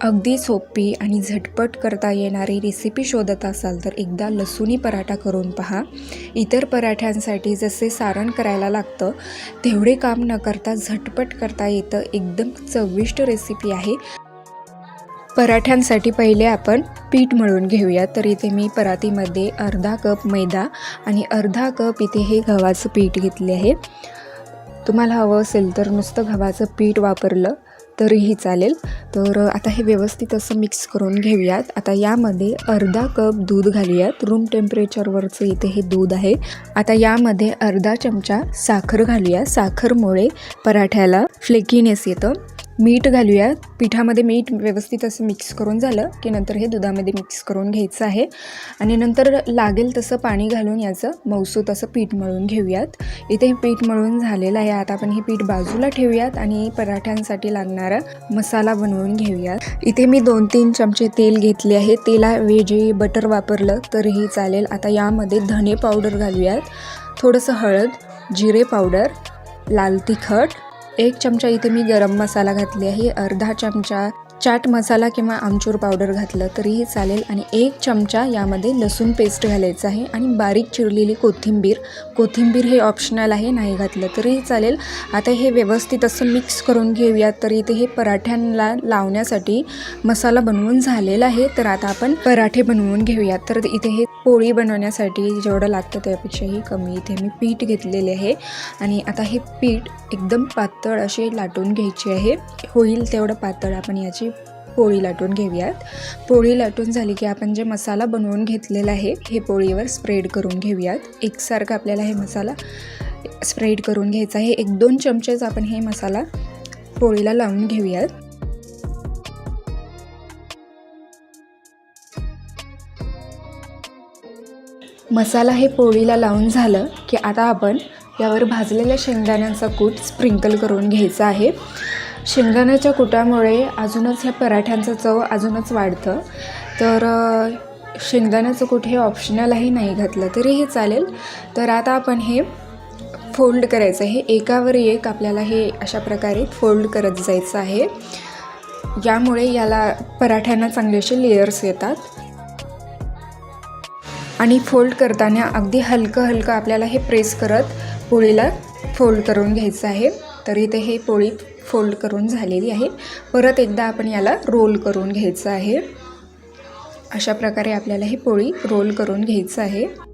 अगदी सोपी आणि झटपट करता येणारी रेसिपी शोधत असाल तर एकदा लसूणी पराठा करून पहा. इतर पराठ्यांसाठी जसे सारण करायला लागतं तेवढे काम न करता झटपट करता येतं. एकदम चविष्ट रेसिपी आहे. पराठ्यांसाठी पहिले आपण पीठ मळून घेऊया. तर इथे मी परातीमध्ये अर्धा कप मैदा आणि अर्धा कप इथे हे गव्हाचं पीठ घेतले आहे. तुम्हाला हवं असेल तर नुसतं गव्हाचं पीठ वापरलं. तरीही चालेल. तर आता हे व्यवस्थित असं मिक्स करून घेऊयात. आता यामध्ये अर्धा कप दूध घालूयात. रूम टेम्परेचरवरचं इथे हे दूध आहे. आता यामध्ये अर्धा चमचा साखर घालूया. साखरमुळे पराठ्याला फ्लेकीनेस येतं. मीठ घालूया पिठामध्ये मीठ व्यवस्थित असं मिक्स करून झालं की नंतर हे दुधामध्ये मिक्स करून घ्यायचं आहे. आणि नंतर लागेल तसं पाणी घालून याचं मौसूत असं पीठ मळून घेऊयात. इथे हे पीठ मळून झालेलं आहे. आता आपण हे पीठ बाजूला ठेवूयात आणि पराठ्यांसाठी लागणारा मसाला बनवून घेऊयात. इथे मी दोन तीन चमचे तेल घेतले आहे. तेलाऐवजी बटर वापरलं तरीही चालेल. आता यामध्ये धने पावडर घालूयात. थोडंसं हळद जिरे पावडर लाल तिखट एक चमचा इथे मी गरम मसाला घातली आहे. अर्धा चमचा चाट मसाला किंवा आमचूर पावडर घातलं तरीही चालेल. आणि एक चमचा यामध्ये लसूण पेस्ट घालायचं आहे. आणि बारीक चिरलेली कोथिंबीर. कोथिंबीर हे ऑप्शनल आहे नाही घातलं तरीही चालेल. आता हे व्यवस्थित असं मिक्स करून घेऊयात. तर इथे हे पराठ्यांना लावण्यासाठी मसाला बनवून झालेला आहे. तर आता आपण पराठे बनवून घेऊयात. तर इथे हे पोळी बनवण्यासाठी जेवढं लागतं त्यापेक्षाही कमी. इथे मी पीठ घेतलेले आहे आणि आता हे पीठ एकदम पातळ असे लाटून घ्यायचे आहे. होईल तेवढं पातळ आपण याची पोळी लाटून घेऊयात. पोळी लाटून झाली की आपण जे मसाला बनवून घेतलेला आहे हे पोळीवर स्प्रेड करून घेऊयात. एकसारखं आपल्याला हे मसाला स्प्रेड करून घ्यायचा आहे. एक दोन चमचेच आपण हे मसाला पोळीला लावून घेऊयात. मसाला हे पोळीला लावून झालं की आता आपण यावर भाजलेल्या शेंगदाण्यांचा कूट स्प्रिंकल करून घ्यायचा आहे. शेंगदाण्याच्या कुटामुळे अजूनच ह्या पराठ्यांचं चव अजूनच वाढतं. तर शेंगदाण्याचं कूट हे ऑप्शनलही नाही घातलं तरीही चालेल. तर आता आपण हे फोल्ड करायचं आहे. एकावर एक आपल्याला हे अशा प्रकारे फोल्ड करत जायचं आहे. यामुळे याला पराठ्यांना चांगले असे लेयर्स येतात. आणि फोल्ड करताना अगदी हलकं हलकं आपल्याला हे प्रेस करत पोळीला फोल्ड करून घ्यायचं आहे. तर इथे हे पोळी फोल्ड करून झालेली आहे. परत एकदा आपण याला रोल करून घ्यायचं आहे. अशा प्रकारे आपल्याला ही पोळी रोल करून घ्यायचं आहे.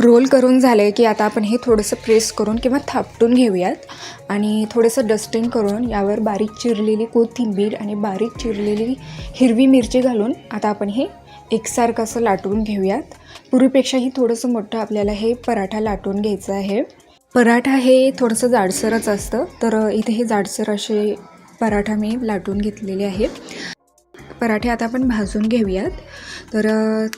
रोल करून झाले की आता आपण हे थोडंसं प्रेस करून किंवा थापटून घेऊयात. आणि थोडंसं डस्टिंग करून यावर बारीक चिरलेली कोथिंबीर आणि बारीक चिरलेली हिरवी मिरची घालून आता आपण हे एकसारखं असं लाटून घेऊयात. पूर्वीपेक्षाही थोडंसं मोठं आपल्याला हे पराठा लाटून घ्यायचं आहे. पराठा हे थोडंसं जाडसरच असतं. तर इथे हे जाडसर असे पराठा मी लाटून घेतलेले आहे पराठे आता आपण भाजून घेऊयात. तर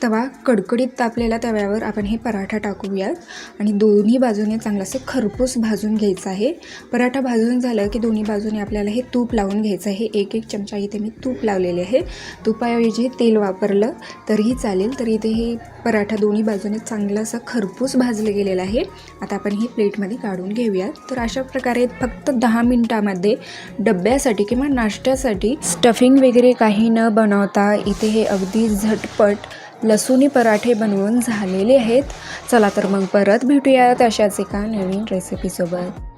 तवा कडकडीत तापलेल्या तव्यावर आपण हे पराठा टाकूयात. आणि दोन्ही बाजूने चांगलं असं खरपूस भाजून घ्यायचं आहे. पराठा भाजून झालं की दोन्ही बाजूने आपल्याला हे तूप लावून घ्यायचं आहे. एक एक चमचा इथे मी तूप लावलेले आहे. तुपाऐवजी तेल वापरलं तरीही चालेल. तर इथे हे पराठा दोन्ही बाजूने चांगलं असं खरपूस भाजलं गेलेलं आहे. आता आपण ही प्लेटमध्ये काढून घेऊयात. तर अशा प्रकारे फक्त दहा मिनटामध्ये डब्यासाठी किंवा नाश्त्यासाठी स्टफिंग वगैरे काही न बनवता. इथे हे अगदी झटपट लसुनी पराठे बनवून झालेले आहेत. चला तर मग परत भेटूयात अशाच एका नवीन रेसिपीसोबत